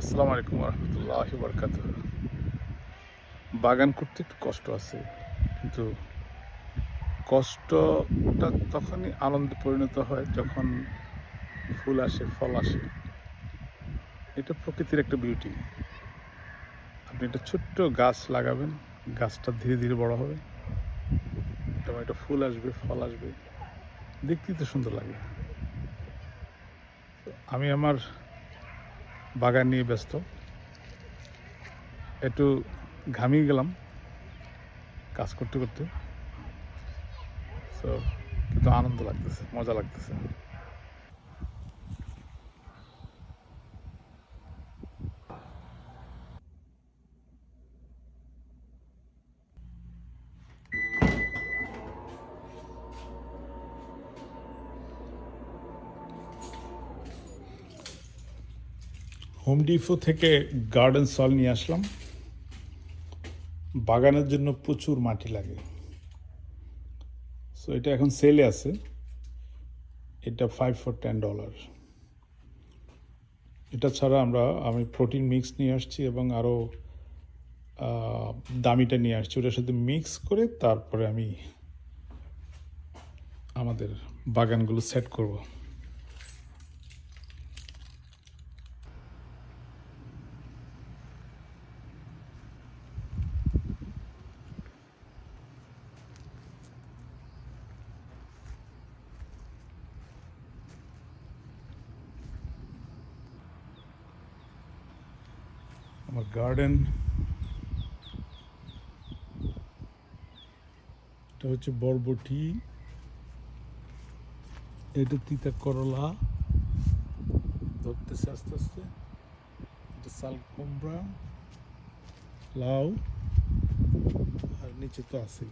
আসসালামু আলাইকুম রহমতুল্লাহ বরকাত বাগান করতে একটু কষ্ট আছে, কিন্তু কষ্টটা তখনই আনন্দে পরিণত হয় যখন ফুল আসে, ফল আসে। এটা প্রকৃতির একটা বিউটি আপনি একটা ছোট্ট গাছ লাগাবেন, গাছটা ধীরে ধীরে বড় হবে। এবং একটা ফুল আসবে, ফল আসবে। দেখতেই তো সুন্দর লাগে। আমি আমার বাগান নিয়ে ব্যস্ত। একটু ঘামিয়ে গেলাম কাজ করতে করতে। তো কিন্তু আনন্দ লাগতেছে, মজা লাগতেছে। হোম ডিপো থেকে গার্ডেন সল নিয়ে আসলাম। বাগানের জন্য প্রচুর মাটি লাগে। সো এটা এখন সেলে আছে। এটা ফাইভ ফর টেন ডলার এটা ছাড়া আমরা, আমি প্রোটিন মিক্স নিয়ে আসছি এবং আরও দামিটা নিয়ে আসছি। ওটার সাথে মিক্স করে তারপরে আমি আমাদের বাগানগুলো সেট করব। আমার গার্ডেন এটা হচ্ছে বরবটি। এটা তিতা করলা। ধরতেছে আস্তে আস্তে। এটা শাল কুমড়া। লাউ। আর নিচে তো আছেই।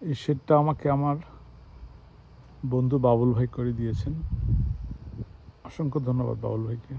এই শেডটা আমাকে আমার বন্ধু বাবুল ভাই করে দিয়েছেন। অসংখ্য ধন্যবাদ বাবুল ভাইকে।